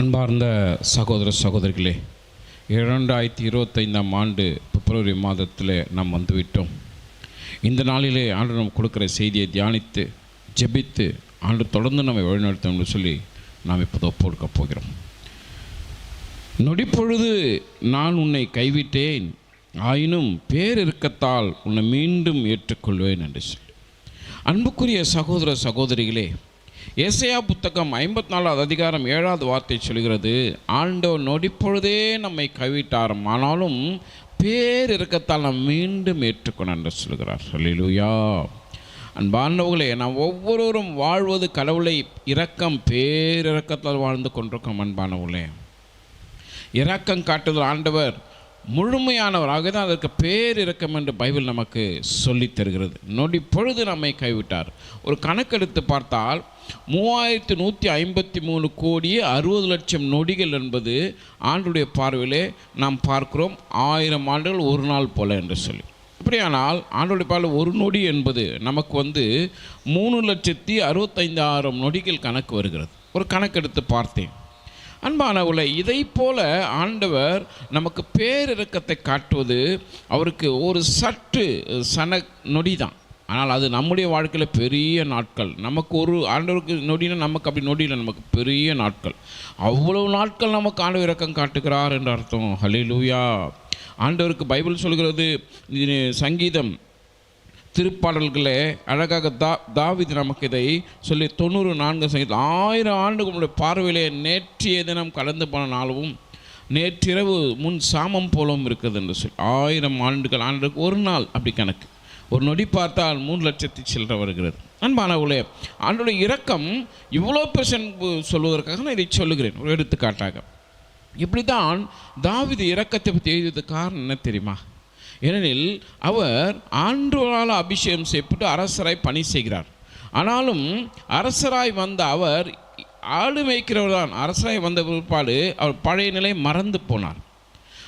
அன்பார்ந்த சகோதர சகோதரிகளே இரண்டாயிரத்தி இருபத்தைந்தாம் ஆண்டு பிப்ரவரி மாதத்தில் நாம் வந்துவிட்டோம். இந்த நாளிலே ஆண்டு நம்ம கொடுக்குற செய்தியை தியானித்து ஜெபித்து ஆண்டு தொடர்ந்து நம்மை வழிநடத்தணும்னு சொல்லி நாம் இப்போது ஒப்புக்கொடுக்க போகிறோம். நொடிப்பொழுது நான் உன்னை கைவிட்டேன் ஆயினும் பேரிருக்கத்தால் உன்னை மீண்டும் ஏற்றுக்கொள்வேன் என்று சொல்லி. அன்புக்குரிய சகோதர சகோதரிகளே ஏசையா புத்தகம் ஐம்பத்தி நாலாவது அதிகாரம் ஏழாவது வார்த்தை சொல்கிறது ஆண்டவர் நொடிப்பொழுதே நம்மை கைவிட்டார் ஆனாலும் பேர் இருக்கத்தால் நாம் மீண்டும் ஏற்றுக்கணும் என்று சொல்கிறார். சொல்லிலுயா அன்பானவர்களே நாம் ஒவ்வொருவரும் வாழ்வது கடவுளை இரக்கம் பேரிறக்கத்தால் வாழ்ந்து கொண்டிருக்கோம் அன்பானவர்களே. இரக்கம் காட்டுதல் ஆண்டவர் முழுமையானவராக தான் அதற்கு பேர் என்று பைபிள் நமக்கு சொல்லித் தருகிறது. நொடி பொழுது நம்மை கைவிட்டார். ஒரு கணக்கெடுத்து பார்த்தால் மூவாயிரத்தி நூற்றி ஐம்பத்தி மூணு கோடி அறுபது லட்சம் நொடிகள் என்பது ஆண்டுடைய பார்வையிலே நாம் பார்க்கிறோம். ஆயிரம் ஆண்டுகள் ஒரு நாள் போல என்று சொல்லி. அப்படியானால் ஆண்டுடைய பார்வை ஒரு நொடி என்பது நமக்கு வந்து மூணு லட்சத்தி அறுபத்தைந்தாயிரம் நொடிகள் கணக்கு வருகிறது. ஒரு கணக்கெடுத்து பார்த்தேன். அன்பானவர்களே இதை போல ஆண்டவர் நமக்கு பேரிறக்கத்தை காட்டுவது அவருக்கு ஒரு சற்று சன நொடி தான் ஆனால் அது நம்முடைய வாழ்க்கையில் பெரிய நாட்கள். நமக்கு ஒரு ஆண்டவருக்கு நொடினா நமக்கு அப்படி நொடியில் நமக்கு பெரிய நாட்கள். அவ்வளவு நாட்கள் நமக்கு ஆண்டவர் இறக்கம் காட்டுகிறார் என்று அர்த்தம். ஹலிலூயா ஆண்டவருக்கு பைபிள் சொல்கிறது சங்கீதம் திருப்பாடல்களே அழகாக தா தாவிது நமக்கு இதை சொல்லி தொண்ணூறு நான்கு சங்கீதம். ஆயிரம் ஆண்டுகளுடைய பார்வையிலே நேற்றைய தினம் கலந்து போன நாளும் நேற்றிரவு முன் சாமம் போலவும் இருக்குது என்று சொல்லி. ஆயிரம் ஆண்டுகள் ஆண்டுக்கு ஒரு நாள் அப்படி கணக்கு. ஒரு நொடி பார்த்தால் மூணு லட்சத்தி சில்லற வருகிறது. அன்பானவர்களே ஆண்டுடைய இரக்கம் இவ்வளோ பெர்சன்ட் சொல்வதற்காக நான் இதை சொல்லுகிறேன். ஒரு எடுத்துக்காட்டாக இப்படி தான் தாவிது இரக்கத்தை பற்றி எழுதியது காரணம் என்ன தெரியுமா? ஏனெனில் அவர் ஆண்டவரால் அபிஷேகம் செய்யப்பட்டு அரசராய் பணி செய்கிறார். ஆனாலும் அரசராய் வந்த அவர் ஆடு மேய்க்கிறவர் தான் அரசராய் வந்த பிற்பாடு அவர் பழைய நிலை மறந்து போனார்.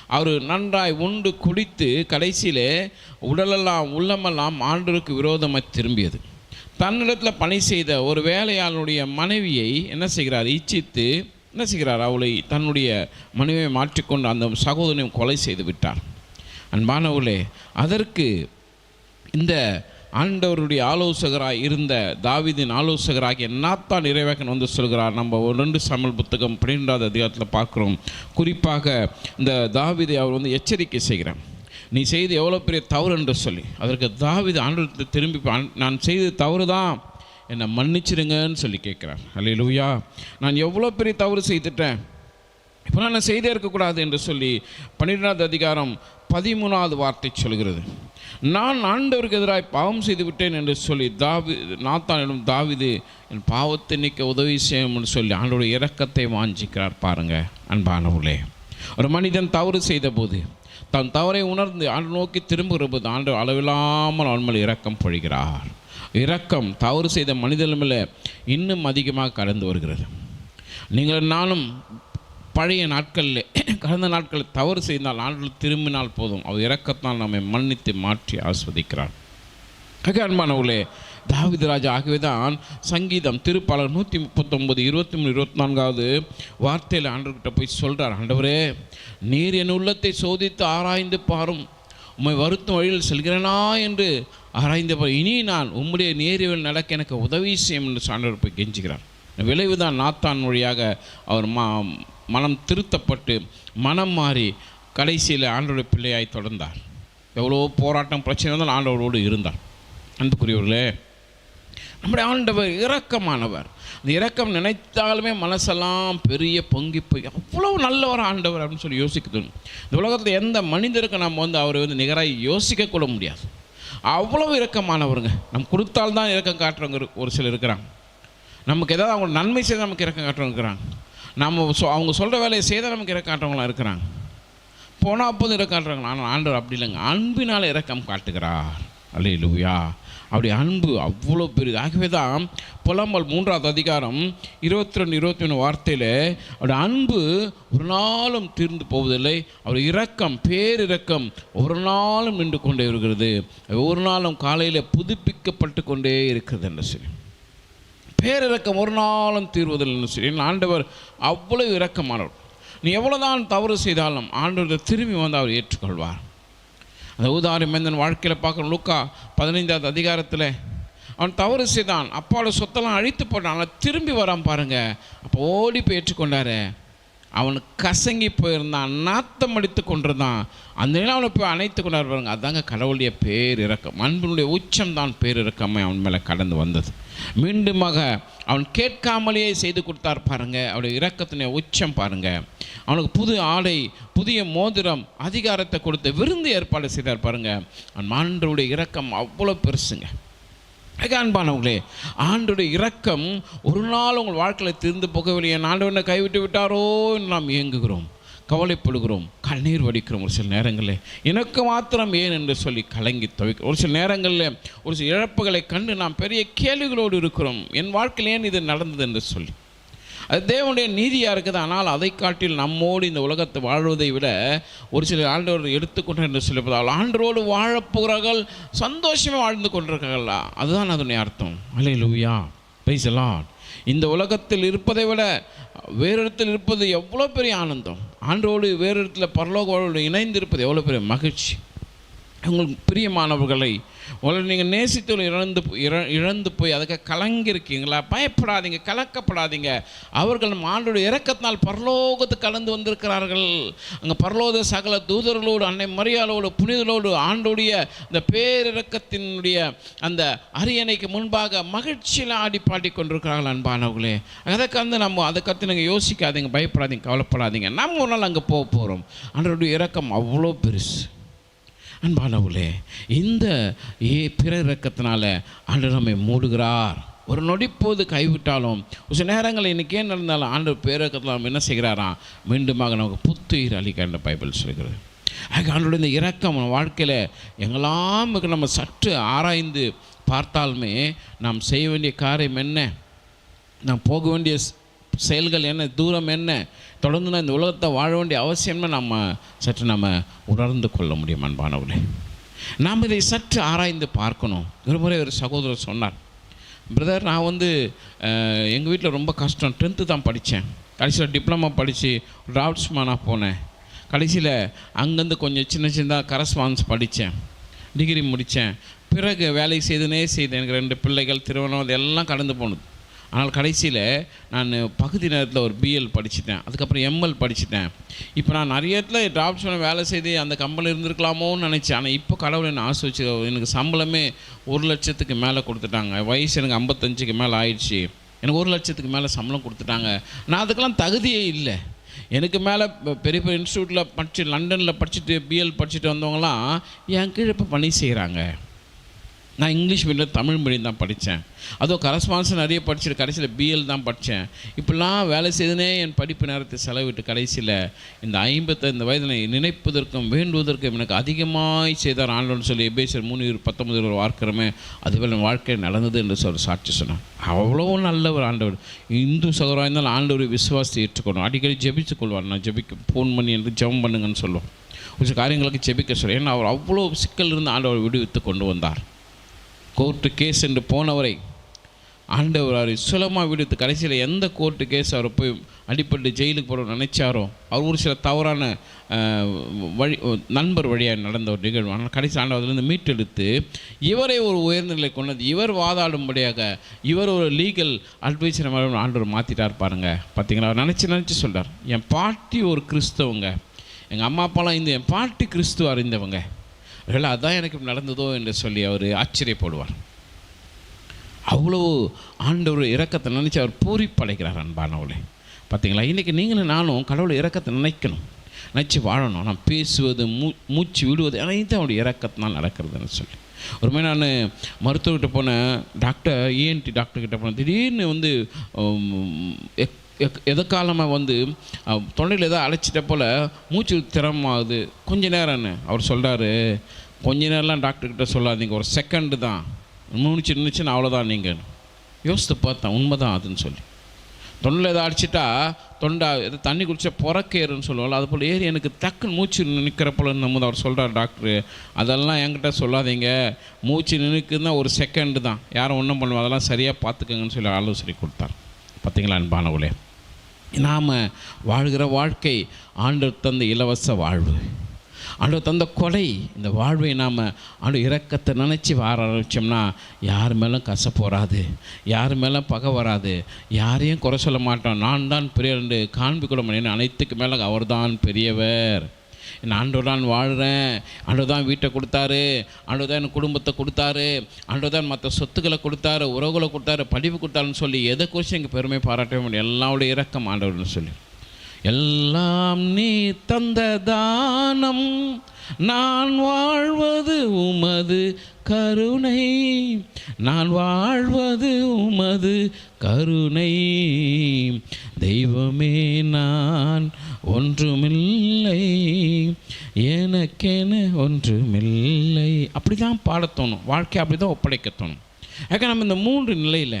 அவர் நன்றாய் உண்டு குடித்து கடைசியிலே உடலெல்லாம் உள்ளமெல்லாம் ஆண்டருக்கு விரோதமாக திரும்பியது. தன்னிடத்தில் பணி செய்த ஒரு வேலையாளனுடைய மனைவியை என்ன செய்கிறார்? இச்சித்து என்ன செய்கிறார்? அவளை தன்னுடைய மனைவியை மாற்றிக்கொண்டு அந்த சகோதரனையும் கொலை செய்து விட்டார். அன்பானவர்களே அதற்கு இந்த ஆண்டவருடைய ஆலோசகராக இருந்த தாவிதின் ஆலோசகராகிய நாத்தான் இறைவேகன் வந்து சொல்கிறார். நம்ம ஒரு ரெண்டு சமல் புத்தகம் பன்னிரெண்டாவது அதிகாரத்தில் பார்க்குறோம். குறிப்பாக இந்த தாவிதை அவர் வந்து எச்சரிக்கை செய்கிறார். நீ செய்து எவ்வளோ பெரிய தவறு என்று சொல்லி. அதற்கு தாவிது ஆண்டு திரும்பி நான் செய்தது தவறு தான் என்னை மன்னிச்சிடுங்கன்னு சொல்லி கேட்குறார். அல்லேலூயா நான் எவ்வளோ பெரிய தவறு செய்துட்டேன். இப்போ நான் செய்தே இருக்கக்கூடாது என்று சொல்லி பன்னிரெண்டாவது அதிகாரம் பதிமூணாவது வார்த்தை சொல்கிறது. நான் ஆண்டவருக்கு எதிராக பாவம் செய்து விட்டேன் என்று சொல்லி தாவி நாத்தானிடம் தாவிது என் பாவத்தை நீக்க உதவி செய்யும்னு சொல்லி ஆண்டோடைய இறக்கத்தை வாஞ்சிக்கிறார் பாருங்க அன்பானவர்களே. ஒரு மனிதன் தவறு செய்த போது தன் தவறை உணர்ந்து ஆண்டு நோக்கி திரும்புகிற போது ஆண்டு அளவில்லாமல் அவன் மேல் இரக்கம் பொழிகிறார். இரக்கம் தவறு செய்த மனிதன் மேலே இன்னும் அதிகமாக கடந்து வருகிறது. நீங்கள் நானும் பழைய நாட்களில் கடந்த நாட்களில் தவறு செய்தால் ஆண்டுகள் திரும்பினால் போதும். அவர் இறக்கத்தால் நம்மை மன்னித்து மாற்றி ஆஸ்வதிக்கிறார். ஆக அன்பானவர்களே தாவிது ராஜா ஆகவே தான் சங்கீதம் திருப்பாளர் நூற்றி முப்பத்தொம்பது இருபத்தி மூணு இருபத்தி நான்காவது வார்த்தையில் ஆண்டவர்கிட்ட போய் சொல்கிறார் ஆண்டவரே நீர் என் உள்ளத்தை சோதித்து ஆராய்ந்து பாரும். உம்மை வருத்தும் வழியில் செல்கிறேனா என்று ஆராய்ந்து பார். இனி நான் உம்முடைய நேரில் நடக்க எனக்கு உதவி செய்யும் என்று சான்றவர் போய் கெஞ்சுகிறார். விளைவுதான் நாத்தான் வழியாக அவர் மா மனம் திருத்தப்பட்டு மனம் மாறி கடைசியில் ஆண்டோட பிள்ளையாய் தொடர்ந்தார். எவ்வளோ போராட்டம் பிரச்சனை இருந்தாலும் ஆண்டவரோடு இருந்தார். அன்புக்குரியவர்களே நம்முடைய ஆண்டவர் இரக்கமானவர். இந்த இரக்கம் நினைத்தாலுமே மனசெல்லாம் பெரிய பொங்கி போய் அவ்வளோ நல்லவர் ஆண்டவர் அப்படின்னு சொல்லி யோசிக்குது இந்த உலகத்தில் எந்த மனிதருக்கு நம்ம வந்து அவரை வந்து நிகராக யோசிக்க கூட முடியாது. அவ்வளோ இரக்கமானவருங்க. நம்ம கொடுத்தால்தான் இரக்கம் காட்டுறவங்க ஒரு சிலர் இருக்கிறாங்க. நமக்கு ஏதாவது அவங்க நன்மை செய்தால் நமக்கு இறக்கம் காட்டுறவங்க இருக்கிறாங்க. நம்ம சொ அவங்க சொல்கிற வேலையை செய்தால் நமக்கு இறக்காட்டவங்களாம் இருக்கிறாங்க. போனால் அப்போதும் இறக்காட்டுறாங்க ஆனால் ஆண்டவர் அப்படி இல்லைங்க. அன்பினால் இறக்கம் காட்டுகிறார். அல்லேலூயா. அப்படி அன்பு அவ்வளோ பெரியது. ஆகவே தான் புலம்பல் மூன்றாவது அதிகாரம் இருபத்தி ரெண்டு இருபத்தி மூணு வார்த்தையில் அவருடைய அன்பு ஒரு நாளும் தீர்ந்து போவதில்லை. அவர் இரக்கம் பேரிரக்கம் ஒரு நாளும் நின்று கொண்டே இருக்கிறது. ஒரு நாளும் காலையில் புதுப்பிக்கப்பட்டு கொண்டே இருக்கிறது என்று சொல்லி. பேரிறக்கம் ஒரு நாளும் தீர்வதில்லைன்னு சொல்லி ஆண்டவர் அவ்வளவு இரக்கமானவர். நீ எவ்வளோதான் தவறு செய்தாலும் ஆண்டவர் திரும்பி வந்து அவர் ஏற்றுக்கொள்வார். அந்த ஊதாரி மனிதன் வாழ்க்கையில் பார்க்குற லூக்கா பதினைந்தாவது அதிகாரத்தில் அவன் தவறு செய்தான் அப்பாவோட சொத்தெல்லாம் அழித்து போட்டான் ஆனால் திரும்பி வரான் பாருங்கள் அப்போ ஓடி போய் ஏற்றுக்கொண்டாரு. அவன் கசங்கி போயிருந்தான் நாத்தம் அடித்து கொண்டிருந்தான். அந்த நிலை அவனை போய் அணைத்து கொண்டார் பாருங்க. அதாங்க கடவுளுடைய பேர் இறக்கம் அன்பினுடைய உச்சம் தான் பேர் இறக்கமே அவன் மேலே கடந்து வந்தது. மீண்டுமாக அவன் கேட்காமலேயே செய்து கொடுத்தார் பாருங்க. அவருடைய இறக்கத்தினுடைய உச்சம் பாருங்க. அவனுக்கு புது ஆடை புதிய மோதிரம் அதிகாரத்தை கொடுத்து விருந்து ஏற்பாடு செய்தார் பாருங்க. அவன் மாண்டருடைய இறக்கம் அவ்வளோ பெருசுங்க. அன்பானவங்களே ஆண்டுடைய இரக்கம் ஒரு நாள் உங்கள் வாழ்க்கையில் திருந்து போகவில்லை. என் ஆண்டவனை கைவிட்டு விட்டாரோ என்று நாம் இயங்குகிறோம் கவலைப்படுகிறோம் கண்ணீர் வடிக்கிறோம் ஒரு சில நேரங்களில். எனக்கு மாத்திரம் ஏன் என்று சொல்லி கலங்கி துவைக்கிறோம். ஒரு சில நேரங்களில் ஒரு சில இழப்புகளை கண்டு நாம் பெரிய கேள்விகளோடு இருக்கிறோம். என் வாழ்க்கையில் ஏன் இது நடந்தது என்று சொல்லி. அது தேவனுடைய நீதியாக இருக்குது. ஆனால் அதை காட்டில் நம்மோடு இந்த உலகத்தை வாழ்வதை விட ஒரு சில ஆண்டவர் எடுத்துக்கொண்டு என்று சொல்லப்பதால் ஆண்டரோடு வாழப்போகிறார்கள் சந்தோஷமாக வாழ்ந்து கொண்டிருக்கிறார்களா. அதுதான் அதனுடைய அர்த்தம். அலே லூயா பேசலாம் இந்த உலகத்தில் இருப்பதை விட வேறு இடத்தில் இருப்பது எவ்வளோ பெரிய ஆனந்தம். ஆண்டோடு வேறு இடத்துல பரலோக இணைந்து இருப்பது எவ்வளோ பெரிய மகிழ்ச்சி. உங்களுக்கு பிரியமானவர்களை உங்களை நீங்கள் நேசித்து இழந்து இழந்து போய் அதுக்கு கலங்கியிருக்கீங்களா? பயப்படாதீங்க கலக்கப்படாதீங்க. அவர்கள் நம்ம ஆண்டோட இறக்கத்தினால் பரலோகத்து கலந்து வந்திருக்கிறார்கள். அங்கே பரலோக சகல தூதர்களோடு அன்னை மரியாளோடு புனிதலோடு ஆண்டோடைய இந்த பேரிறக்கத்தினுடைய அந்த அரியணைக்கு முன்பாக மகிழ்ச்சியில் ஆடி பாடி கொண்டிருக்கிறார்கள் அன்பானவர்களே. அதை கந்து நம்ம அதை கற்று நீங்கள் யோசிக்காதீங்க பயப்படாதீங்க கவலைப்படாதீங்க. நம்ம ஒரு நாள் அங்கே போக போகிறோம் ஆண்டோடைய இறக்கம் அவ்வளோ பெருசு. அன்பானவுளே இந்த ஏ பிற இறக்கத்தினால ஆண்டு நம்மை மூடுகிறார். ஒரு நொடிப்போது கைவிட்டாலும் சில நேரங்களில் இன்றைக்கி ஏன் நடந்தாலும் ஆண்டு பேரக்கத்தில் நம்ம என்ன செய்கிறாராம் மீண்டுமாக நமக்கு புத்துயிர் அளிக்கின்ற பைபிள் சொல்கிறது. ஆக ஆண்டோட இந்த இரக்கம் வாழ்க்கையில் எங்கெல்லாம் நம்ம சற்று ஆராய்ந்து பார்த்தாலுமே நாம் செய்ய வேண்டிய காரியம் என்ன? நாம் போக வேண்டிய செயல்கள் என்ன? தூரம் என்ன? தொடர்ந்து நான் இந்த உலகத்தை வாழ வேண்டிய அவசியம்னு நம்ம சற்று நம்ம உணர்ந்து கொள்ள முடியும் அன்பானவர்களே. நாம் இதை சற்று ஆராய்ந்து பார்க்கணும். ஒரு முறை ஒரு சகோதரர் சொன்னார் பிரதர் நான் வந்து எங்கள் வீட்டில் ரொம்ப கஷ்டம். டென்த்து தான் படித்தேன் கடைசியில் டிப்ளமா படித்து டிராஃப்ட்ஸ்மேனாக போனேன். கடைசியில் அங்கேருந்து கொஞ்சம் சின்ன சின்னதாக கரஸ்பான்ஸ் படித்தேன் டிகிரி முடித்தேன் பிறகு வேலை செய்துனே செய்தேன். எனக்கு ரெண்டு பிள்ளைகள் திருமணம் அதெல்லாம் கடந்து போனது. ஆனால் கடைசியில் நான் பகுதி நேரத்தில் ஒரு பிஎல் படிச்சுட்டேன். அதுக்கப்புறம் எம்எல் படிச்சுட்டேன். இப்போ நான் நிறைய இடத்துல டிராப்ஸ் வேலை செய்து அந்த கம்பெனி இருந்திருக்கலாமோன்னு நினச்சேன். ஆனால் இப்போ கடவுள் என்ன ஆசை வச்சு எனக்கு சம்பளமே ஒரு லட்சத்துக்கு மேலே கொடுத்துட்டாங்க. வயசு எனக்கு ஐம்பத்தஞ்சுக்கு மேலே ஆயிடுச்சு. எனக்கு ஒரு லட்சத்துக்கு மேலே சம்பளம் கொடுத்துட்டாங்க. நான் அதுக்கெல்லாம் தகுதியே இல்லை. எனக்கு மேலே பெரிய பெரிய இன்ஸ்டியூட்டில் படித்து லண்டனில் படிச்சுட்டு பிஎல் படிச்சுட்டு வந்தவங்களாம் என் கீழே இப்போ பணி செய்கிறாங்க நான் இங்கிலீஷ் மீடியம் தமிழ் மீடியம் தான் படித்தேன் அதுவும் கரஸ்பான்ஸ் நிறைய படிச்சுட்டு கடைசியில் பிஎல் தான் படித்தேன் இப்படிலாம் வேலை செய்தனே என் படிப்பு நேரத்தை செலவிட்டு கடைசியில் இந்த ஐம்பத்தைந்து வயதில் நினைப்பதற்கும் வேண்டுவதற்கும் எனக்கு அதிகமாய் செய்தார் ஆண்டோன்னு சொல்லி எபேசர் மூணு பத்தொம்பது பத்தொன்பது ஒரு வார்க்கிறமே அதுபோல் என் வாழ்க்கை நடந்தது என்று சொல்லி சாட்சி சொன்னான் அவ்வளோ நல்ல ஒரு ஆண்டவர். இந்து சகோதராக இருந்தாலும் ஆண்டவர் விசுவாசத்தை ஏற்றுக்கணும் அடிக்கடி ஜெபிச்சு கொள்வார். நான் ஜெபிக்க ஃபோன் பண்ணி என்று ஜெபம் பண்ணுங்கன்னு சொல்லுவோம். சில காரியங்களுக்கு ஜெபிக்க சொல்ல ஏன்னா அவர் அவ்வளோ சிக்கல் இருந்து ஆண்டவர் விடுவித்து கொண்டு வந்தார். கோர்ட்டு கேஸ் என்று போனவரை ஆண்டவர் அவரை சுலமாக விடுத்து கடைசியில் எந்த கோர்ட்டு கேஸ் அவர் போய் அடிப்பட்டு ஜெயிலுக்கு போட நினச்சாரோ அவர் ஒரு சில தவறான வழி நண்பர் வழியாக நடந்த ஒரு நிகழ்வு. ஆனால் கடைசி ஆண்டவர்லேருந்து மீட்டெடுத்து இவரை ஒரு உயர்ந்த நிலை கொண்டது இவர் வாதாடும்படியாக இவர் ஒரு லீகல் அட்வைசர் மாதிரி ஆண்டவர் மாற்றிட்டார் பாருங்க. பார்த்தீங்களா அவர் நினச்சி நினச்சி சொல்கிறார் என் பாட்டி ஒரு கிறிஸ்தவங்க. எங்கள் அம்மா அப்பாலாம் இந்த என் பாட்டி கிறிஸ்துவ அறிந்தவங்க. அதான் எனக்கு நடந்ததோ என்று சொல்லி அவர் ஆச்சரியப்படுவார். அவ்வளோ ஆண்டவர் இறக்கத்தை நினச்சி அவர் பூரிப்படைக்கிறார் அன்பானவளே பார்த்தீங்களா இன்றைக்கி நீங்களும் நானும் கடவுளை இறக்கத்தை நினைக்கணும். நினச்சி வாழணும். நான் பேசுவது மூ மூச்சு விடுவது அனைத்தும் அவருடைய இறக்கத்தினால் நடக்கிறதுன்னு சொல்லி. ஒரு மாதிரி நான் மருத்துவர்கிட்ட போனேன். டாக்டர் இஎன்டி டாக்டர்கிட்ட போனேன். திடீர்னு வந்து எக்- எதற்காலமாக வந்து தொண்டையில் ஏதோ அழைச்சிட்ட போல் மூச்சு திறமாகுது. கொஞ்ச நேரம்னு அவர் சொல்கிறாரு கொஞ்ச நேரம்லாம் டாக்டர்கிட்ட சொல்லாதீங்க. ஒரு செகண்டு தான். மூச்சு நின்றுச்சுன்னு அவ்வளோதான் நீங்கள் யோசித்து பார்த்தேன். உண்மை தான் அதுன்னு சொல்லி. தொண்டில் ஏதோ அடிச்சிட்டா தொண்டா எது தண்ணி குடிச்சா புறக்கேறுன்னு சொல்லுவாள் அது போல் ஏறி எனக்கு டக்குன்னு மூச்சு நிற்கிறப்போல நம்ம அவர் சொல்கிறார் டாக்டரு அதெல்லாம் என்கிட்ட சொல்லாதீங்க. மூச்சு நினைக்குதுன்னா ஒரு செகண்டு தான். யாரும் ஒன்றும் பண்ணுவோம் அதெல்லாம் சரியாக பார்த்துக்கங்கன்னு சொல்லி ஆலோசனை கொடுத்தார். பார்த்தீங்களா அன்பான அன்பானவளே நாம் வாழ்கிற வாழ்க்கை ஆண்டவர் தந்த இலவச வாழ்வு. ஆண்டவர் தந்த கொலை இந்த வாழ்வை நாம் ஆண்டு இறக்கத்தை நினச்சி வார ஆரம்பித்தோம்னா யார் மேலும் கசப்பு வராது யார் மேலும் பகை வராது யாரையும் குறை சொல்ல மாட்டோம். நான் தான் பெரியவண்டு காண்பிக்கூட முடியும் அனைத்துக்கு மேலே அவர் தான் பெரியவர். நான் ஆண்டவர் தான் வாழ்கிறேன் ஆண்டோ தான் வீட்டை கொடுத்தாரு. ஆண்டோ தான் எனக்கு குடும்பத்தை கொடுத்தாரு. ஆண்டோ தான் மற்ற சொத்துக்களை கொடுத்தாரு உறவுகளை கொடுத்தாரு படிப்பு கொடுத்தாருன்னு சொல்லி எதை குறித்து எங்கள் பெருமை பாராட்டவே முடியும் எல்லாருடைய இறக்கம் ஆண்டவர்னு சொல்லி. எல்லாம் நீ தந்த தானம் நான் வாழ்வது உமது கருணை. நான் வாழ்வது உமது கருணை. தெய்வமே நான் ஒன்றுமில்லை. எனக்கென ஒன்றுமில்லை. அப்படி தான் பாடத்தோணும் வாழ்க்கை அப்படி தான் ஒப்படைக்க தோணும். ஏன்னா நம்ம இந்த மூன்று நிலையில்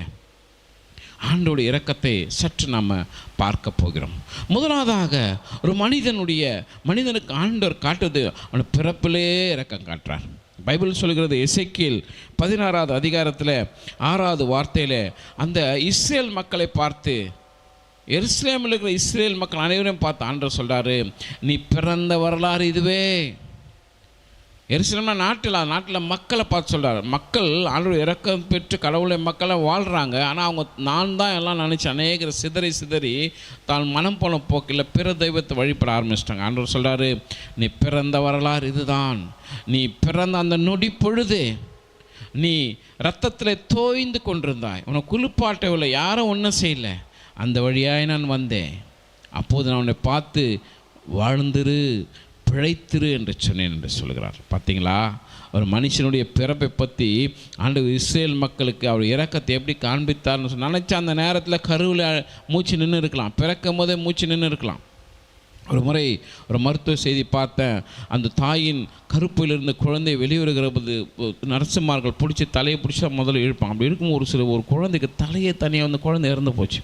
ஆண்டோடைய இறக்கத்தை சற்று நாம் பார்க்க போகிறோம். முதலாவதாக ஒரு மனிதனுடைய மனிதனுக்கு ஆண்டவர் காட்டுறது அவன் பிறப்பிலே இறக்கம் காட்டுறார். பைபிள் சொல்கிறது இசைக்கில் பதினாறாவது அதிகாரத்தில் ஆறாவது வார்த்தையில் அந்த இஸ்ரேல் மக்களை பார்த்து எருசலேமில் இருக்கிற இஸ்ரேல் மக்கள் அனைவரையும் பார்த்து ஆண்டர் சொல்கிறாரு நீ பிறந்த வரலாறு இதுவே. எருசலேம்னா நாட்டில் நாட்டில் மக்களை பார்த்து சொல்கிறார் மக்கள் ஆண்டு இறக்கம் பெற்று கடவுளை மக்களை வாழ்கிறாங்க ஆனால் அவங்க நான் தான் எல்லாம் நினச்சி அநேகர் சிதறி சிதறி தான் மனம் போன போக்கில் பிற தெய்வத்தை வழிபட ஆரம்பிச்சிட்டாங்க. ஆண்டவர் சொல்கிறாரு நீ பிறந்த வரலாறு இதுதான். நீ பிறந்த அந்த நொடி பொழுது நீ ரத்தத்தில் தோய்ந்து கொண்டிருந்தாய். உனக்கு குளிப்பாட்டவில்லை யாரும் ஒன்றும் செய்யலை. அந்த வழியாய் நான் வந்தேன். அப்போது நான் உன்னை பார்த்து வாழ்ந்திரு பிழைத்திரு என்று சொன்னேன் என்று சொல்கிறார். பார்த்தீங்களா? ஒரு மனுஷனுடைய பிறப்பை பற்றி ஆண்டு இஸ்ரேல் மக்களுக்கு அவர் இறக்கத்தை எப்படி காண்பித்தார்னு சொல்லி நினச்சா அந்த நேரத்தில் கருவில் மூச்சு நின்று இருக்கலாம். பிறக்கும் போதே மூச்சு நின்று இருக்கலாம். ஒரு முறை ஒரு மருத்துவ செய்தி பார்த்தேன். அந்த தாயின் கருப்பிலிருந்து குழந்தை வெளிவருகிற போது நரசுமார்கள் பிடிச்சி தலையை பிடிச்சா முதல்ல இழுப்பான் அப்படி இருக்கும் ஒரு சில ஒரு குழந்தைக்கு தலையை தனியாக வந்து குழந்தை இறந்து போச்சு.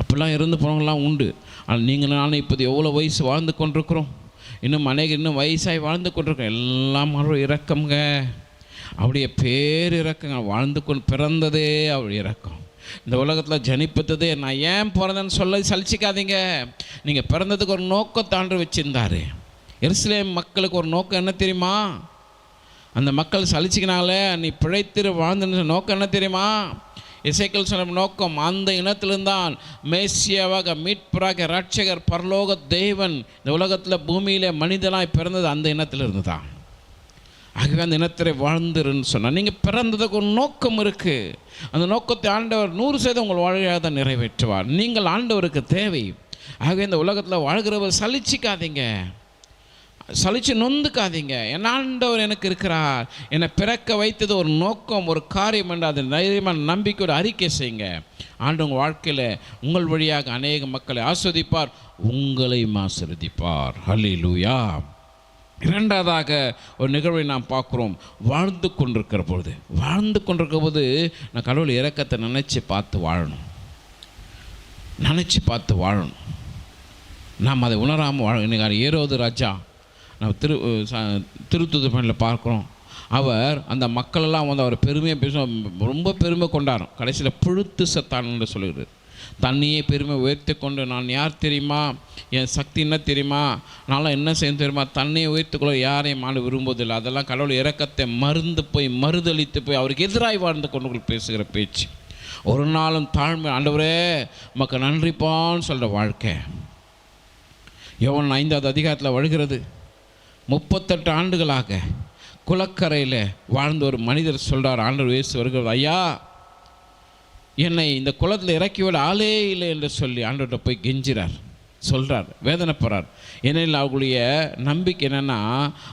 அப்படிலாம் இருந்து போனவங்களாம் உண்டு. ஆனால் நீங்கள் நானும் இப்போது எவ்வளோ வயசு வாழ்ந்து கொண்டிருக்கிறோம்? இன்னும் அநேக இன்னும் வயசாகி வாழ்ந்து கொண்டிருக்கோம். எல்லாம் ஒரு இறக்கம்ங்க அவருடைய பேர் இறக்கங்க வாழ்ந்து கொண்டு பிறந்ததே அவருடைய இறக்கம் இந்த உலகத்தில் ஜனிப்பத்ததே நான் ஏன் பிறந்தேன்னு சொல்ல சலிச்சிக்காதீங்க. நீங்கள் பிறந்ததுக்கு ஒரு நோக்கத்தாண்டு வச்சுருந்தார். எருசலேம் மக்களுக்கு ஒரு நோக்கம் என்ன தெரியுமா? அந்த மக்கள் சலிச்சிக்கினாலே நீ பிழைத்திரு வாழ்ந்துன்னு நோக்கம் என்ன தெரியுமா? இசைக்கல் சொல்லும் நோக்கம் அந்த இனத்திலிருந்தான் மேசியாவாக மீட்பராக ரட்சகர் பரலோக தேவன் இந்த உலகத்தில் பூமியிலே மனிதனாய் பிறந்தது அந்த இனத்திலிருந்து தான் ஆகவே அந்த இனத்திலே வாழ்ந்துருன்னு சொன்னால் நீங்கள் பிறந்ததுக்கு ஒரு நோக்கம் இருக்குது அந்த நோக்கத்தை ஆண்டவர் நூறு சதவீதம் உங்கள் வாழ்க்கையாக தான் நிறைவேற்றுவார். நீங்கள் ஆண்டவருக்கு தேவை. ஆகவே இந்த உலகத்தில் வாழ்கிறவர் சலிச்சிக்காதீங்க. சலிச்சு நொந்துக்காதீங்க. என் ஆண்டவர் எனக்கு இருக்கிறார். என்னை பிறக்க வைத்தது ஒரு நோக்கம் ஒரு காரியம் என்று அதை தைரியமான நம்பிக்கையோட அறிக்கை செய்யுங்க. ஆண்டு உங்கள் வாழ்க்கையில் உங்கள் வழியாக அநேக மக்களை ஆஸ்வதிப்பார் உங்களையும் ஆசிரதிப்பார் ஹலி லூயா இரண்டாவதாக ஒரு நிகழ்வை நாம் பார்க்குறோம். வாழ்ந்து கொண்டிருக்கிற பொழுது. வாழ்ந்து கொண்டிருக்கிற போது நான் கடவுள் இறக்கத்தை நினச்சி பார்த்து வாழணும். நினச்சி பார்த்து வாழணும். நாம் அதை உணராமல் வாழ இன்னைக்கு ஏரோது ராஜா. நம்ம திரு திருத்துதுப்பணியில் பார்க்குறோம். அவர் அந்த மக்களெல்லாம் வந்து அவர் பெருமையாக பேச ரொம்ப பெருமை கொண்டாடும் கடைசியில் புழுத்து சத்தான்னு சொல்லுகிறார் தண்ணியே பெருமை உயர்த்தி கொண்டு நான் யார் தெரியுமா? என் சக்தி என்ன தெரியுமா? நான்லாம் என்ன செய்ய தெரியுமா? தண்ணியை உயர்த்துக்கொள்ள யாரையும் மாட விரும்புவதில்லை. அதெல்லாம் கடவுள் இறக்கத்தை மருந்து போய் மறுதளித்து போய் அவருக்கு எதிராக வாழ்ந்து கொண்டு பேசுகிற பேச்சு. ஒரு நாளும் தாழ்மை ஆண்டவரே நமக்கு நன்றிப்பான்னு சொல்கிற வாழ்க்கை. எவன் ஐந்தாவது அதிகாரத்தில் வழுகிறது. முப்பத்தெட்டு ஆண்டுகளாக குளக்கரையில் வாழ்ந்த ஒரு மனிதர் சொல்கிறார் ஆண்டவர் இயேசு வருகிறது ஐயா என்னை இந்த குளத்தில் இறக்கிவிட ஆளே இல்லை என்று சொல்லி ஆண்டவர்கிட்ட போய் கெஞ்சிறார். சொல்கிறார் வேதனைப்படுறார். ஏனெனில் அவர்களுடைய நம்பிக்கை என்னென்னா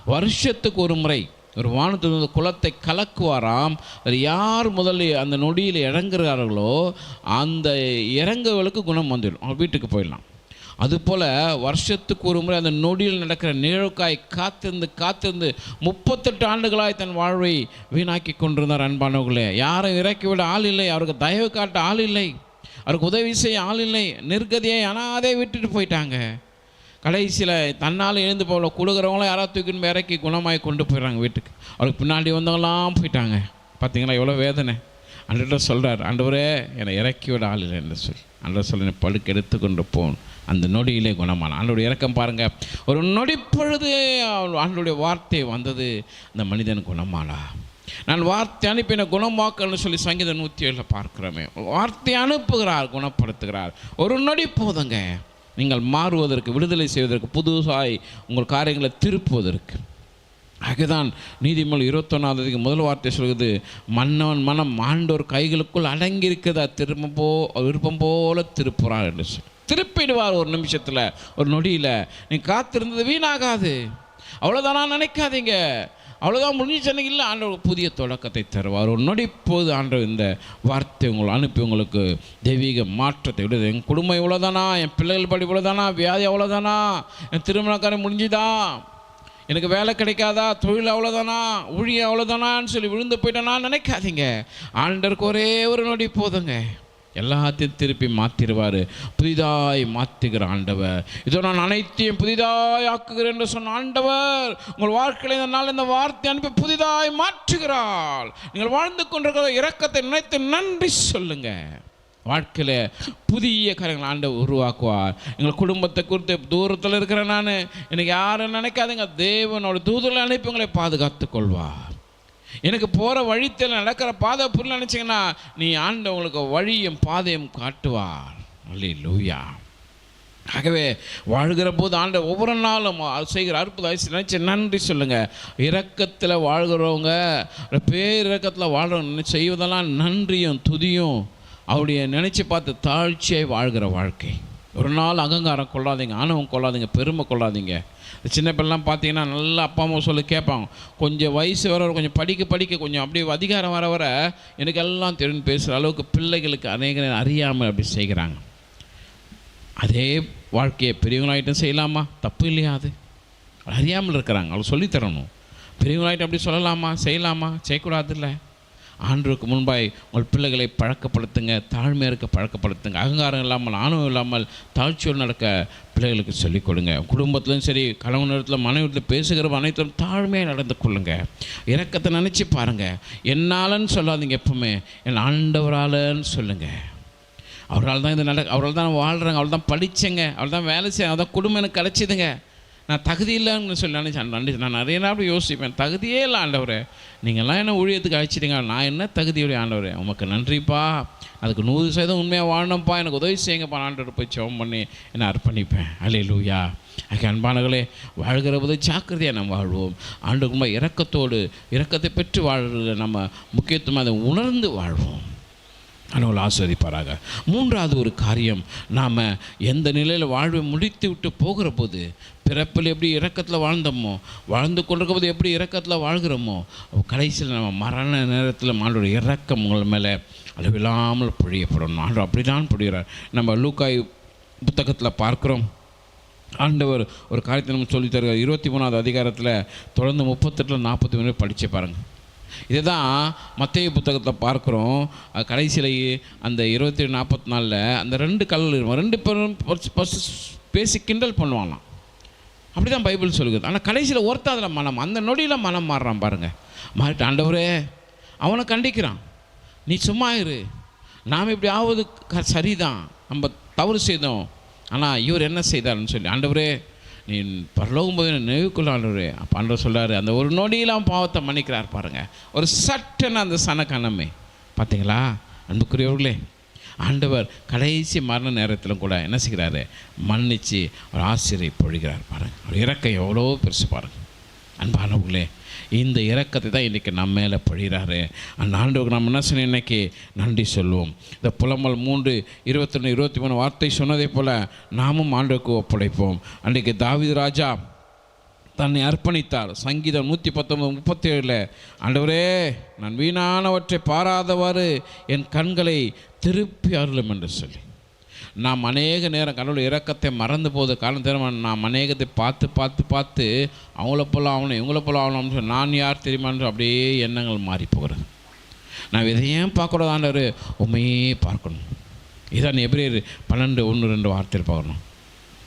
வருஷத்துக்கு ஒரு முறை ஒரு வானத்தில் வந்து குளத்தை கலக்குவாராம். அது யார் முதல்ல அந்த நொடியில் இறங்குறார்களோ அந்த இறங்குகளுக்கு குணம் வந்துடும் அவங்க வீட்டுக்கு போயிடலாம். அதுபோல் வருஷத்துக்கு ஒரு முறை அந்த நொடியில் நடக்கிற நிழவுக்காய் காத்திருந்து காத்திருந்து முப்பத்தெட்டு ஆண்டுகளாய் தன் வாழ்வை வீணாக்கி கொண்டிருந்தார் அன்பானவர்களே. யாரும் இறக்கிவிட ஆள் இல்லை அவருக்கு தயவு காட்ட ஆள் இல்லை அவருக்கு உதவி செய்ய ஆள் இல்லை நிர்கதியை அனாதே விட்டுட்டு போயிட்டாங்க. கடைசியில் தன்னால் எழுந்து போகல கொடுக்குறவங்களாம் யாராவது தூக்கின்னு இறக்கி குணமாய் கொண்டு போயிடுறாங்க வீட்டுக்கு. அவருக்கு பின்னாடி வந்தவங்களாம் போயிட்டாங்க. பார்த்தீங்களா எவ்வளோ வேதனை. அன்றைட்ட சொல்கிறார் ஆண்டவரே என்னை இறக்கி விட ஆள் இல்லை என்று சொல்லி. அன்றை சொல்ல படுக்க எடுத்துக்கொண்டு போகணும் அந்த நொடியிலே குணமான ஆண்டோடைய இறக்கம் பாருங்கள் ஒரு நொடி பொழுது ஆண்டோடைய வார்த்தை வந்தது. அந்த மனிதன் குணமானா. நான் வார்த்தை அனுப்பின குணமாக்கல்னு சொல்லி சங்கீத நூற்றி ஏழில் பார்க்குறோமே. வார்த்தை அனுப்புகிறார் குணப்படுத்துகிறார். ஒரு நொடி போதுங்க. நீங்கள் மாறுவதற்கு விடுதலை செய்வதற்கு புதுசாய் உங்கள் காரியங்களை திருப்புவதற்கு. ஆகதான் நீதிமொழி இருபத்தொன்னாவதுக்கு முதல் வார்த்தை சொல்கிறது மன்னவன் மனம் ஆண்டோர் கைகளுக்குள் அடங்கியிருக்கிறதா திரும்ப போ விருப்பம் போல திருப்புறார் என்று சொல்லி. திருப்பிடுவார் ஒரு நிமிஷத்தில் ஒரு நொடியில். நீ காத்திருந்தது வீணாகாது. அவ்வளோதானா நினைக்காதீங்க. அவ்வளோதான் முடிஞ்சு இல்லை ஆண்டவர் புதிய தொடக்கத்தை தருவார். ஒரு நொடி போது ஆண்டவர் இந்த வார்த்தை உங்களை அனுப்பி உங்களுக்கு தெய்வீக மாற்றத்தை விடுது. என் குடும்பம் இவ்வளோதானா என் பிள்ளைகள் படி இவ்வளோதானா வியாதி அவ்வளோதானா என் திருமணக்காரன் முடிஞ்சுதா? எனக்கு வேலை கிடைக்காதா? தொழில் அவ்வளோதானா ஊழிய அவ்வளோதானான்னு சொல்லி விழுந்து போயிட்டேனா. நினைக்காதீங்க. ஆண்டருக்கு ஒரே ஒரு நொடி போதுங்க. எல்லாத்தையும் திருப்பி மாற்றிடுவார் புதிதாய் மாற்றுகிற ஆண்டவர். இதோ நான் அனைத்தையும் புதிதாய் ஆக்குகிறேன் என்று சொன்ன ஆண்டவர் உங்கள் வாழ்க்கையில் இந்த நாள் இந்த வார்த்தை அனுப்பி புதிதாய் மாற்றுகிறாள். நீங்கள் வாழ்ந்து கொண்டிருக்கிற இறக்கத்தை நினைத்து நன்றி சொல்லுங்க. வாழ்க்கையில் புதிய காரியங்கள் ஆண்டவர் உருவாக்குவார். எங்கள் குடும்பத்தை குறித்து தூரத்தில் இருக்கிறேன் நான் எனக்கு யாரும் நினைக்காதுங்க. தேவனோட தூதரில் அனுப்பி உங்களை பாதுகாத்துக் கொள்வார். எனக்கு போகிற வழித்தில் நடக்கிற பாதை புரியல நினச்சிங்கன்னா நீ ஆண்டவங்களுக்கு வழியும் பாதையும் காட்டுவார். அல்லி லூயா ஆகவே வாழ்கிற போது ஆண்ட ஒவ்வொரு நாளும் செய்கிற அற்புத நினச்சி நன்றி சொல்லுங்கள் இரக்கத்தில் வாழ்கிறவங்க பேர் வாழ்கிறவங்க செய்வதெல்லாம் நன்றியும் துதியும் அவருடைய நினச்சி பார்த்து தாழ்ச்சியாக வாழ்கிற வாழ்க்கை. ஒரு நாள் அகங்காரம் கொள்ளாதீங்க ஆணவம் கொள்ளாதீங்க பெருமை கொள்ளாதீங்க. சின்ன பிள்ளைலாம் பார்த்தீங்கன்னா நல்லா அப்பா அம்மா சொல்லி கேட்பாங்க. கொஞ்சம் வயசு வர வர கொஞ்சம் படிக்க படிக்க கொஞ்சம் அப்படியே அதிகாரம் வர வர எனக்கு எல்லாம் தெரியும் பேசுகிற அளவுக்கு பிள்ளைகளுக்கு அநேக அறியாமல் அப்படி செய்கிறாங்க. அதே வாழ்க்கையை பெரியவங்களாகிட்டும் செய்யலாமா? தப்பு இல்லையா அது? அறியாமல் இருக்கிறாங்க. அவங்க சொல்லித்தரணும். பெரியவங்களாயிட்டும் அப்படி சொல்லலாமா? செய்யலாமா? செய்யக்கூடாது இல்லை ஆண்டுக்கு முன்பாய் உங்கள் பிள்ளைகளை பழக்கப்படுத்துங்க தாழ்மையாக இருக்க பழக்கப்படுத்துங்க அகங்காரம் இல்லாமல் ஆணவம் இல்லாமல் தாழ்ச்சியோடு நடக்க பிள்ளைகளுக்கு சொல்லிக் கொடுங்க. குடும்பத்திலும் சரி கணவன் இடத்துல மனைவியத்தில் பேசுகிற அனைத்திலும் தாழ்மையாக நடந்து கொள்ளுங்க. இறக்கத்தை நினச்சி பாருங்கள் என்னாலன்னு சொல்லாதீங்க எப்பவுமே. என் ஆண்டவராலன்னு சொல்லுங்கள் அவரால் தான் இது நட அவரால் தான் வாழ்கிறாங்க அவள் தான் படித்தேங்க அவள் தான் வேலை செய்ய அவள் தான் குடும்பம் எனக்கு கிடச்சிதுங்க. நான் தகுதி இல்லைன்னு சொல்லி நினச்சேன் நன்றி நான் நிறைய நாள் அப்படி யோசிப்பேன். தகுதியே இல்லை ஆண்டவரே. நீங்கள்லாம் என்ன ஊழியத்துக்கு அழைச்சிட்டீங்க? நான் என்ன தகுதியுடைய ஆண்டவரே? உமக்கு நன்றிப்பா. அதுக்கு நூறு சதவீதம் உண்மையாக வாழணும்ப்பா. எனக்கு உதவி செய்யுங்கப்பா. ஆண்டவர் போய் ஜெபம் பண்ணி என்னை அர்ப்பணிப்பேன். அலே லூயா அதுக்கு அன்பானங்களே வாழ்கிற போது ஜாக்கிரதையாக நம்ம வாழ்வோம். ஆண்டு இறக்கத்தோடு இறக்கத்தை இரக்கத்தை பெற்று வாழ்கிற நம்ம முக்கியத்துவம் அதை உணர்ந்து வாழ்வோம். ஆனவள் ஆஸ்வதிப்பாராக மூன்றாவது ஒரு காரியம் நாம் எந்த நிலையில் வாழ்வை முடித்து விட்டு போகிற போது பிறப்பில் எப்படி இறக்கத்தில் வாழ்ந்தோமோ வாழ்ந்து கொண்டிருக்கும் போது எப்படி இறக்கத்தில் வாழ்கிறோமோ கடைசியில் நம்ம மரண நேரத்தில் மாண்டோட இறக்கம் உங்கள் மேலே அளவில்லாமல் பொழியப்படணும் ஆண்டு அப்படி தான் பொழிகிறார். நம்ம லூக்காய் புத்தகத்தில் பார்க்குறோம். ஆண்டவர் ஒரு காரியத்தை நம்ம சொல்லித் தருவார் இருபத்தி மூணாவது அதிகாரத்தில் தொடர்ந்து முப்பத்தெட்டில் நாற்பத்தி மூணு படித்து பாருங்கள் இதை தான் மத்திய புத்தகத்தை பார்க்குறோம். கடைசியில் அந்த இருபத்தி நாற்பத்தி நாலில் அந்த ரெண்டு கல் ரெண்டு பேரும் பேசி கிண்டல் பண்ணுவாங்களாம். அப்படி தான் பைபிள் சொல்லுது. ஆனால் கடைசியில் ஒருத்தன் அதில் மனம் அந்த நொடியில் மனம் மாறுறான் பாருங்கள் மாறிட்டு ஆண்டவரே அவனை கண்டிக்கிறான். நீ சும்மா இரு. நாம் இப்படி ஆவது க சரிதான். நம்ம தவறு செய்தோம். ஆனால் இவர் என்ன செய்தார்னு சொல்லி ஆண்டவரே நீ பரலோகம் போது நினைவுக்குள்ள ஆண்டவரே அப்போ ஆண்டவர் சொல்கிறாரு அந்த ஒரு நொடியெல்லாம் பாவத்தை மன்னிக்கிறார் பாருங்கள் ஒரு சட்டுன்னு அந்த சனக்கணமே பார்த்தீங்களா அன்புக்குரியவர்களே ஆண்டவர் கடைசி மரண நேரத்திலும் கூட என்ன செய்கிறாரு? மன்னித்து ஒரு ஆசிரியை பொழிகிறார் பாருங்கள் அவர் இறக்கை எவ்வளோ பெருசு பாருங்கள் அன்பானவர்களே இந்த இறக்கத்தை தான் இன்றைக்கி நம்ம மேலே பொழிகிறாரு அந்த ஆண்டவருக்கு நம்ம என்ன சொன்ன இன்னைக்கு நன்றி சொல்லுவோம். இந்த புலம்பல் மூன்று இருபத்தொன்று இருபத்தி மூணு வார்த்தை சொன்னதை போல் நாமும் ஆண்டவுக்கு ஒப்படைப்போம். அன்றைக்கு தாவித ராஜா தன்னை அர்ப்பணித்தார். சங்கீதம் நூற்றி பத்தொம்பது முப்பத்தி ஏழில் ஆண்டவரே நான் வீணானவற்றை பாராதவாறு என் கண்களை திருப்பி அருளும் என்று சொல்லி. நாம் அநேக நேரம் கடவுள் இறக்கத்தை மறந்து போது காலம் தெரியுமா? நாம் அநேகத்தை பார்த்து பார்த்து பார்த்து அவங்கள போல ஆகணும் இவங்கள போல ஆகணும்னு சொல்லி நான் யார் தெரியுமான்னு அப்படியே எண்ணங்கள் மாறி போகிறது. நான் இதையும் பார்க்கக்கூடாது ஆண்டவர்? உண்மையே பார்க்கணும். இதான் எப்படி பன்னெண்டு ஒன்று ரெண்டு வார்த்தையில் பார்க்கணும்.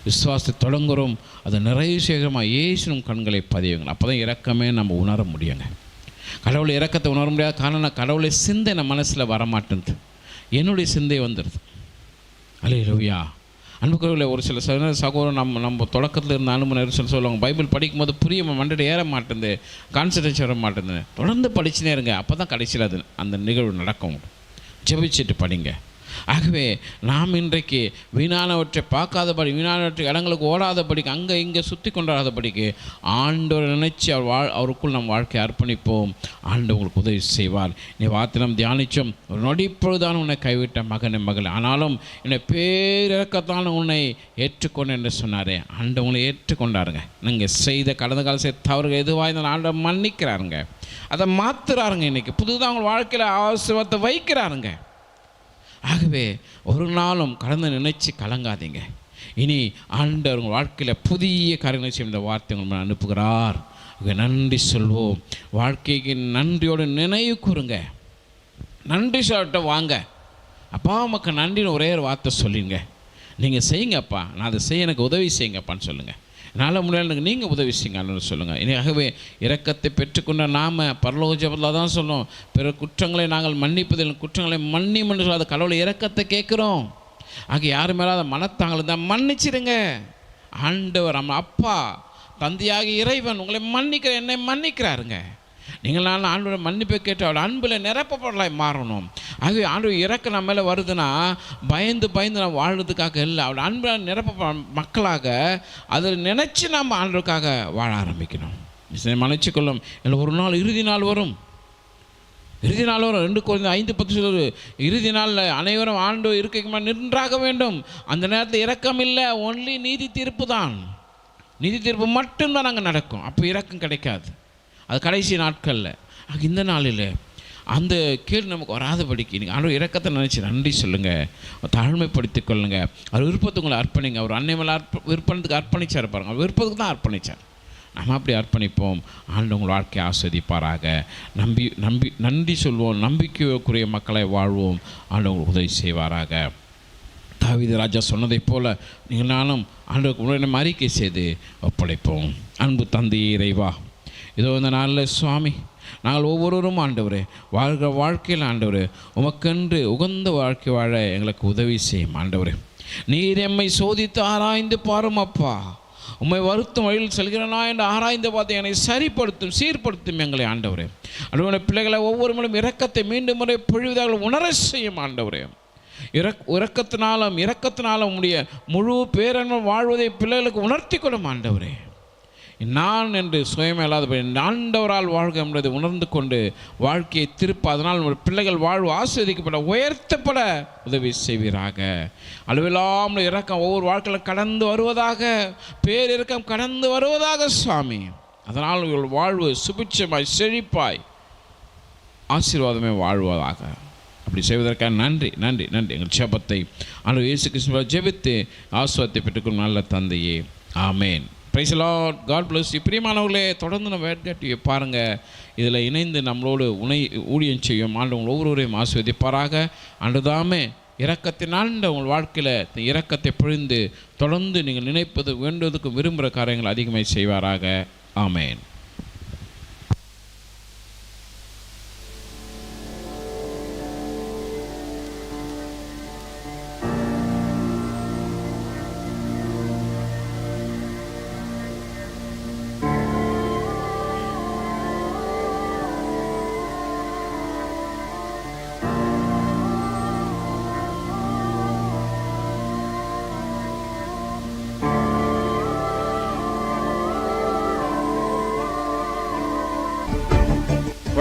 விசுவாசத்தை தொடங்குறோம் அது நிறைய சேகரமாக ஏசினும் கண்களை பதிவுங்கள் அப்போ தான் இறக்கமே நம்ம உணர முடியுங்க. கடவுளை இறக்கத்தை உணர முடியாத காரணம் கடவுளை சிந்தை மனசில் வரமாட்டேங்குது என்னுடைய சிந்தை வந்துடுது. அலையிலூயா அன்புக்குள்ள ஒரு சில சகோதர சகோதரர் நம்ம நம்ம தொடக்கத்தில் இருந்த அனுமதி சொல்லி சொல்லுவாங்க பைபிள் படிக்கும்போது புரிய மண்டடி ஏற மாட்டேங்குது கான்சன்ட்ரேஷன் வர மாட்டேங்குது தொடர்ந்து படிச்சுனே இருங்க அப்போ தான் கடைசியில் அது அந்த நிகழ்வு நடக்கும். ஜெபிச்சுட்டு படிங்க. ஆகவே நாம் இன்றைக்கு வீணானவற்றை பார்க்காதபடி வீணானவற்றை இடங்களுக்கு ஓடாதபடிக்கு அங்கே இங்கே சுற்றி கொண்டாடாதபடிக்கு ஆண்டவர் நினைச்சு அவர் வாழ் அவருக்குள் நம் வாழ்க்கையை அர்ப்பணிப்போம். ஆண்டு உங்களுக்கு உதவி செய்வார். நீ வாத்தினம் தியானிச்சும் தியானிச்சோம். ஒரு நொடி உன்னை கைவிட்ட மகனே மகள். ஆனாலும் என்னை பேரிறக்கத்தான உன்னை ஏற்றுக்கொண்டு என்று சொன்னாரே. ஆண்டு உங்களை ஏற்றுக்கொண்டாருங்க. நீங்கள் செய்த கடந்த கால தவறுகள் எதுவாக இருந்தாலும் ஆண்டை மன்னிக்கிறாருங்க. அதை மாத்துறாருங்க இன்றைக்கி புதுதாக உங்கள் வாழ்க்கையில் ஆசிரமத்தை வைக்கிறாருங்க. ஆகவே ஒரு நாளும் கடந்து நினைச்சு கலங்காதீங்க. இனி ஆண்டவர் உங்கள் வாழ்க்கையில் புதிய காரியங்களை செய்யும் இந்த வார்த்தை உங்கள் அனுப்புகிறார். நன்றி சொல்வோம். வாழ்க்கைக்கு நன்றியோடு நினைவு கூறுங்க. நன்றி சொல்லிட்ட வாங்க. அப்பா அம்மாக்கு நன்றின்னு ஒரே ஒரு வார்த்தை சொல்லிடுங்க நீங்கள் செய்யுங்கப்பா. நான் அதை செய்ய எனக்கு உதவி செய்யுங்கப்பான்னு சொல்லுங்கள் என்னால் முடியல எனக்கு நீங்கள் உதவி செய்யுங்கன்னு சொல்லுங்கள் இனியாகவே இறக்கத்தை இரக்கத்தை பெற்றுக்கொண்ட நாம் பரலோக ஜபத்தில் தான் சொல்லும் பிற குற்றங்களை நாங்கள் மன்னிப்பதில் குற்றங்களை மன்னிமன்னு சொல்லாத கடவுளை இரக்கத்தை கேட்குறோம். ஆக யார் மேலாத மனத்தாங்களும் தான் மன்னிச்சிடுங்க ஆண்டவர் நம்ம அப்பா தந்தையாகி இறைவன் உங்களை மன்னிக்கிற என்னை மன்னிக்கிறாருங்க. நீங்கள் நான் ஆண்டோட மன்னிப்பை கேட்டு அவள் அன்பில் நிரப்பப்படலாய் மாறணும். ஆகவே ஆண்டு இறக்க நம்ம மேலே வருதுன்னா பயந்து பயந்து நான் வாழ்கிறதுக்காக இல்லை. அவள் அன்பில் நிரப்ப மக்களாக அதில் நினச்சி நாம் ஆண்டுக்காக வாழ ஆரம்பிக்கணும். மன்னிச்சுக்கொள்ளும். இல்லை ஒரு நாள் இறுதி நாள் வரும். இறுதி நாள் வரும். ரெண்டு குழந்தை ஐந்து பத்து சொல்லுது. இறுதி நாளில் அனைவரும் ஆண்டு இருக்கைக்குமா நின்றாக வேண்டும். அந்த நேரத்தில் இறக்கம் இல்லை. ஒன்லி நீதி தீர்ப்பு தான். நீதி தீர்ப்பு மட்டும்தான் அங்கே நடக்கும். அப்போ இறக்கம் கிடைக்காது. அது கடைசி நாட்களில். ஆக இந்த நாளில் அந்த கேள்வி நமக்கு வராதபடிக்கு நீங்கள் ஆண்டு இறக்கத்தை நினச்சி நன்றி சொல்லுங்கள் தாழ்மைப்படுத்தி கொள்ளுங்கள் அவர் விருப்பத்தை உங்களை அர்ப்பணிங்க. அவர் அன்னை மேலே அர்ப்ப விருப்பத்துக்கு அர்ப்பணிச்சார் பாருங்கள் அவர் விருப்பத்துக்கு தான் அர்ப்பணித்தார் நம்ம அப்படி அர்ப்பணிப்போம். ஆண்டு உங்கள் வாழ்க்கையை ஆஸ்வதிப்பாராக. நம்பி நம்பி நன்றி சொல்வோம். நம்பிக்கைக்குரிய மக்களை வாழ்வோம். ஆண்டு உங்களுக்கு உதவி செய்வாராக. தாவித ராஜா சொன்னதைப் போல் நீங்கள் நானும் ஆண்டுக்கு உடனே அறிக்கை செய்து ஒப்படைப்போம். அன்பு தந்தையே இறைவா. இதோ இந்த நாளில் சுவாமி நாங்கள் ஒவ்வொருவரும் ஆண்டவரே வாழ்கிற வாழ்க்கையில் ஆண்டவர் உமக்கென்று உகந்த வாழ்க்கை வாழ எங்களுக்கு உதவி செய்யும் ஆண்டவர். நீர் எம்மை சோதித்து ஆராய்ந்து பாரும் அப்பா. உம்மை வருத்தும் வழியில் செல்கிறனா என்று ஆராய்ந்து பார்த்து என்னை சரிப்படுத்தும் சீர்படுத்தும் எங்களை ஆண்டவரே. அலுவலக பிள்ளைகளை ஒவ்வொரு முறையும் இரக்கத்தை மீண்டும் முறை பொழிவதாக உணர செய்யும் ஆண்டவரே. இறக் இறக்கத்தினாலும் இறக்கத்தினாலும் உடைய முழு பேரன்பம் வாழ்வதை பிள்ளைகளுக்கு உணர்த்தி கொள்ளும் ஆண்டவரே. நான் என்று சுயமேலாதபடி ஆண்டவரால் வாழ்க என்பதை உணர்ந்து கொண்டு வாழ்க்கையை திருப்ப அதனால் உங்கள் பிள்ளைகள் வாழ்வு ஆஸ்வதிக்கப்பட உயர்த்தப்பட உதவி செய்வீராக. அளவில்லாமல் இறக்கம் ஒவ்வொரு வாழ்க்கையில் கடந்து வருவதாக பேரிறக்கம் கடந்து வருவதாக சுவாமி. அதனால் உங்கள் வாழ்வு சுபிட்சமாய் செழிப்பாய் ஆசீர்வாதமே வாழ்வதாக. அப்படி செய்வதற்காக நன்றி நன்றி நன்றி. எங்கள் ஜெபத்தை ஆனால் இயேசு கிறிஸ்துவ ஜெபித்து ஆசுவத்தை பெற்றுக்கொள்ளும் நல்ல தந்தையே. Amen. Praise Lord God bless பிரியமானவர்களே தொடர்ந்து நம்ம வேட்காட்டியை பாருங்கள் இதில் இணைந்து நம்மளோடு உணை ஊழியம் செய்யும் ஆண்டு உங்கள் ஒவ்வொருவரையும் ஆஸ்வதிப்பாராக அன்றுதாமே இரக்கத்தின் இந்த உங்கள் வாழ்க்கையில் இறக்கத்தை இரக்கத்தை பொழிந்து தொடர்ந்து நீங்கள் நினைப்பது வேண்டுவதற்கு விரும்புகிற காரியங்கள் அதிகமாக செய்வாராக. ஆமேன்.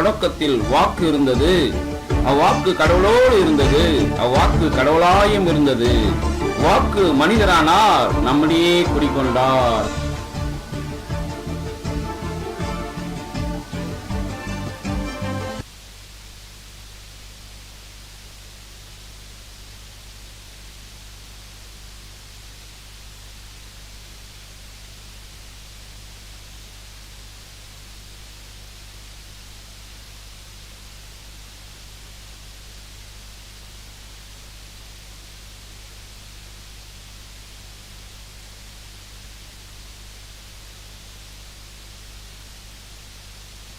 தொடக்கத்தில் வாக்கு இருந்தது. அவ்வாக்கு கடவுளோடு இருந்தது. அவ்வாக்கு கடவுளாயும் இருந்தது. வாக்கு மனிதரானார். நம்மிடையே குறிக்கொண்டார்.